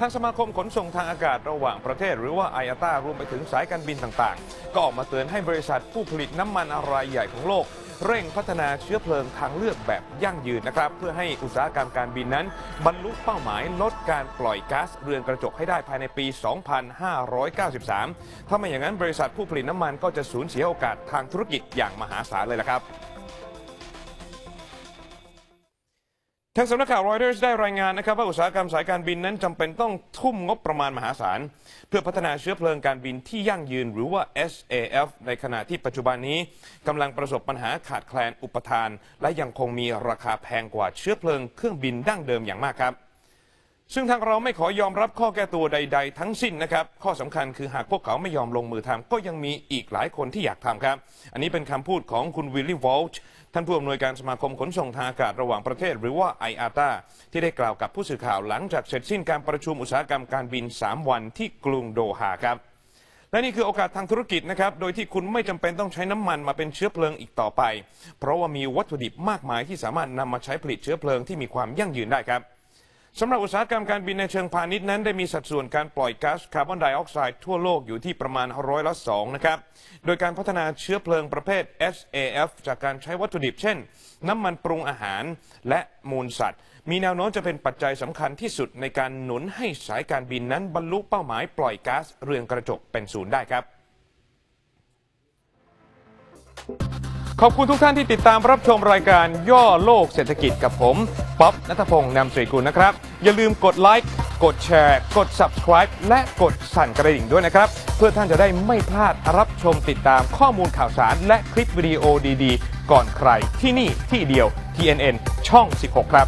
ทางสมาคมขนส่งทางอากาศระหว่างประเทศ หรือว่า IATA รวมไปถึงสายการบินต่างๆ ก็ออกมาเตือนให้บริษัทผู้ผลิตน้ำมันรายใหญ่ของโลก เร่งพัฒนาเชื้อเพลิงทางเลือกแบบยั่งยืนนะครับ เพื่อให้อุตสาหกรรมการบินนั้น บรรลุเป้าหมายลดการปล่อยก๊าซเรือนกระจกให้ได้ภายในปี 2593 ถ้าไม่อย่างนั้นบริษัทผู้ผลิตน้ำมันก็จะสูญเสียโอกาสทางธุรกิจอย่างมหาศาลเลยละครับ ทางสำนักข่าวรอยเตอร์ได้รายงานนะครับว่าอุตสาหกรรมสายการบินนั้นจำเป็นต้องทุ่มงบประมาณมหาศาล เพื่อพัฒนาเชื้อเพลิงการบินที่ยั่งยืนหรือว่า SAF ในขณะที่ปัจจุบันนี้กำลังประสบปัญหาขาดแคลนอุปทาน และยังคงมีราคาแพงกว่าเชื้อเพลิงเครื่องบินดั้งเดิมอย่างมากครับ ซึ่งทางเราไม่ขอยอมรับข้อแก้ตัวใด ๆ ทั้งสิ้นนะครับ ข้อสำคัญคือหากพวกเขาไม่ยอมลงมือทำก็ยังมีอีกหลายคนที่อยากทำครับ อันนี้เป็นคำพูดของคุณวิลลี่วอลช์ท่านผู้อำนวยการสมาคมขนส่งทางอากาศระหว่างประเทศ หรือว่า IATA ที่ได้กล่าวกับผู้สื่อข่าวหลังจากเสร็จสิ้นการประชุมอุตสาหกรรมการบิน 3 วันที่กรุงโดฮาครับ และนี่คือโอกาสทางธุรกิจนะครับ โดยที่คุณไม่จำเป็นต้องใช้น้ำมันมาเป็นเชื้อเพลิงอีกต่อไป เพราะว่ามีวัตถุดิบมากมายที่สามารถนำมาใช้ผลิตเชื้อเพลิงที่มีความยั่งยืนได้ครับ สำหรับอุตสาหกรรมการบินในเชิงพาณิชย์นั้นได้มีสัดส่วนการปล่อยก๊าซคาร์บอนไดออกไซด์ทั่วโลกอยู่ที่ประมาณร้อยละสองนะครับ โดยการพัฒนาเชื้อเพลิงประเภท SAF จากการใช้วัตถุดิบเช่น น้ำมันปรุงอาหารและมูลสัตว์ มีแนวโน้มจะเป็นปัจจัยสำคัญที่สุดในการหนุนให้สายการบินนั้นบรรลุเป้าหมายปล่อยก๊าซเรือนกระจกเป็นศูนย์ได้ครับขอบคุณทุกท่านที่ติดตามรับชมรายการย่อโลกเศรษฐกิจกับผม ป๊อบนัทพงศ์นำสรีกุลนะครับ อย่าลืมกดไลค์กดแชร์ กด subscribe และกดสั่นกระดิ่งด้วยนะครับ เพื่อท่านจะได้ไม่พลาดรับชมติดตามข้อมูลข่าวสาร และคลิปวิดีโอดีๆ ก่อนใครที่นี่ที่เดียว TNN ช่อง 16 ครับ